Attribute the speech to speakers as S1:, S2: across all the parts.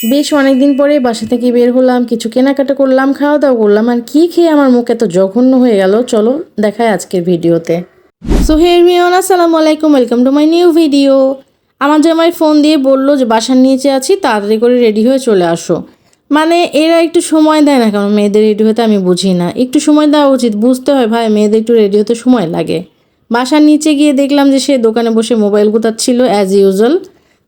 S1: বেশ অনেকদিন পরে বাসা থেকে বের হলাম, কিছু কেনাকাটা করলাম খাওয়া দাওয়া করলাম, আর কি খেয়ে আমার মুখ এত জঘন্য হয়ে গেল? চলো দেখায় আজকের ভিডিওতে। সো হে এভরিওয়ান, আসসালামু আলাইকুম, welcome to my new video. আমার জামাই ফোন দিয়ে বলল যে বাসার নিচে আছি, তাড়াতাড়ি করে রেডি হয়ে চলে আসো। মানে এরা একটু সময় দেয় না কেন মেয়েদের রেডি হতে আমি বুঝি না। একটু সময় দেওয়া উচিত, বুঝতে হয়, ভাই, মেয়েদের একটু রেডি হতে সময় লাগে। বাসার নিচে গিয়ে দেখলাম যে সে দোকানে বসে মোবাইল গুতাচ্ছিল অ্যাজ ইউজুয়াল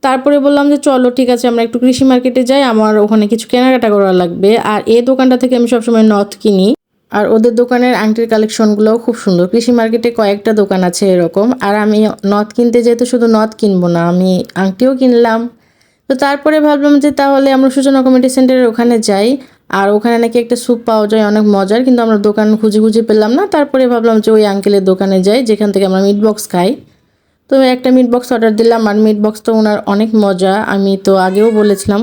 S1: তারপরে বললাম যে, চলো, ঠিক আছে, আমরা একটু কৃষি মার্কেটে যাই, আমার ওখানে কিছু কেনাকাটা করা লাগবে। আর এই দোকানটা থেকে আমি সবসময় নথ কিনি। আর ওদের দোকানের আংটির কালেকশনগুলোও খুব সুন্দর। কৃষি মার্কেটে কয়েকটা দোকান আছে এরকম। আর আমি নথ কিনতে যেহেতু শুধু নথ কিনবো না, আমি আংটিও কিনলাম। তো তারপরে ভাবলাম যে, তাহলে আমরা সূচনা কমিটি সেন্টারের ওখানে যাই। আর ওখানে নাকি একটা স্যুপ পাওয়া যায়, অনেক মজার। কিন্তু আমরা দোকান খুঁজে খুঁজে পেলাম না। তারপরে ভাবলাম যে, ওই আঙ্কেলের দোকানে যাই, যেখান থেকে আমরা মিট বক্স খাই। তো একটা মিট বক্স অর্ডার দিলাম আর মিট বক্স তো ওনার অনেক মজা, আমি তো আগেও বলেছিলাম।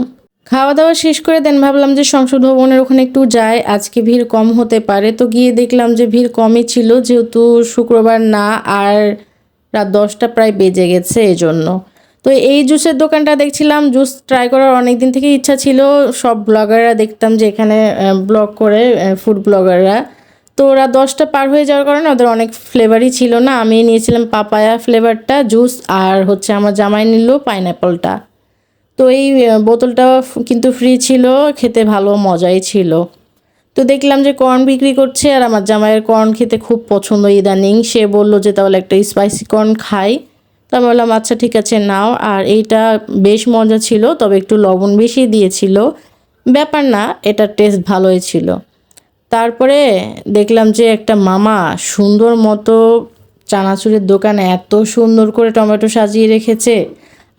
S1: খাওয়া দাওয়া শেষ করে দেন ভাবলাম যে সংসদ ভবনের ওখানে একটু যাই, আজকে ভিড় কম হতে পারে। তো গিয়ে দেখলাম যে ভিড় কমই ছিল, যেহেতু শুক্রবার না আর রাত দশটা প্রায় বেজে গেছে এই জন্য তো এই জুসের দোকানটা দেখছিলাম, জুস ট্রাই করার অনেক দিন থেকে ইচ্ছা ছিল। সব ব্লগাররা দেখতাম যে এখানে ব্লগ করে ফুড ব্লগাররা তো ওরা দশটা পার হয়ে যাওয়ার কারণে ওদের অনেক ফ্লেভারই ছিল না। আমি নিয়েছিলাম পাপায়া ফ্লেভারটা জুস আর হচ্ছে আমার জামাই নিল পাইনঅ্যাপলটা তো এই বোতলটা কিন্তু ফ্রি ছিল, খেতে ভালো, মজাই ছিল। তো দেখলাম যে কর্ন বিক্রি করছে আর আমার জামাইয়ের কর্ন খেতে খুব পছন্দ ইদানিং। সে বলল যে তাহলে একটা স্পাইসি কর্ন খাই। তো আমি বললাম আচ্ছা ঠিক আছে, নাও। আর এইটা বেশ মজা ছিল, তবে একটু লবণ বেশি দিয়েছিল। ব্যাপার না, এটার টেস্ট ভালোই ছিল। তারপরে দেখলাম যে একটা মামা সুন্দর মতো চানাচুরের দোকানে এত সুন্দর করে টমেটো সাজিয়ে রেখেছে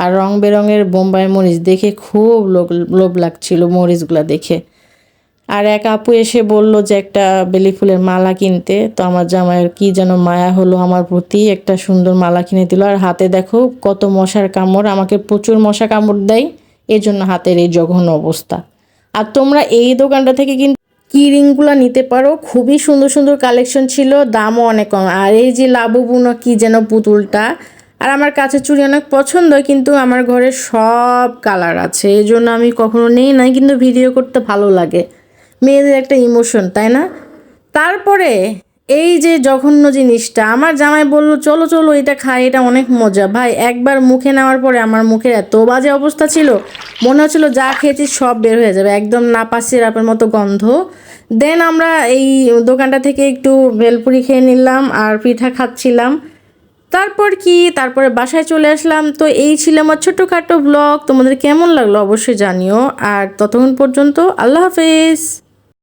S1: আর রং বেরঙের বোম্বাই মরিচ দেখে খুব লোক, লোভ লাগছিল মরিচগুলা দেখে। আর এক আপু এসে বলল যে একটা বেলি ফুলের মালা কিনতে, তো আমার জামাইয়ের কি যেন মায়া হলো আমার প্রতি, একটা সুন্দর মালা কিনে দিল। আর হাতে দেখো কত মশার কামড়, আমাকে প্রচুর মশা কামড় দেয় এই জন্য হাতের এই জঘন্য অবস্থা। আর তোমরা এই দোকানটা থেকে কিন্তু কি রিংগুলো নিতে পারো? খুবই সুন্দর সুন্দর কালেকশন ছিল, দামও অনেক কম। আর এই যে লাবুবুনো কি যেন পুতুলটা, আর আমার কাছে চুড়ি অনেক পছন্দ, কিন্তু আমার ঘরে সব কালার আছে, এই জন্য আমি কখনো নেই নাই, কিন্তু ভিডিও করতে ভালো লাগে। মেয়েদের একটা ইমোশন তাই না? তারপরে এই যে জঘন্য জিনিসটা, আমার জামাই বলল, চলো চলো, এটা খাই, এটা অনেক মজা। ভাই, একবার মুখে নেওয়ার পরে আমার মুখের এত বাজে অবস্থা ছিল, মনে হচ্ছিল যা খেয়েছি সব বের হয়ে যাবে, একদম নাপা সিরাপের মতো গন্ধ। দেন আমরা এই দোকানটা থেকে একটু ভেলপুরি খেয়ে নিলাম আর পিঠা খাচ্ছিলাম। তারপর কি? তারপরে বাসায় চলে আসলাম। তো এই ছিল আমার ছোটোখাটো ব্লগ তোমাদের কেমন লাগল অবশ্যই জানিও। আর ততক্ষণ পর্যন্ত আল্লাহ হাফেজ।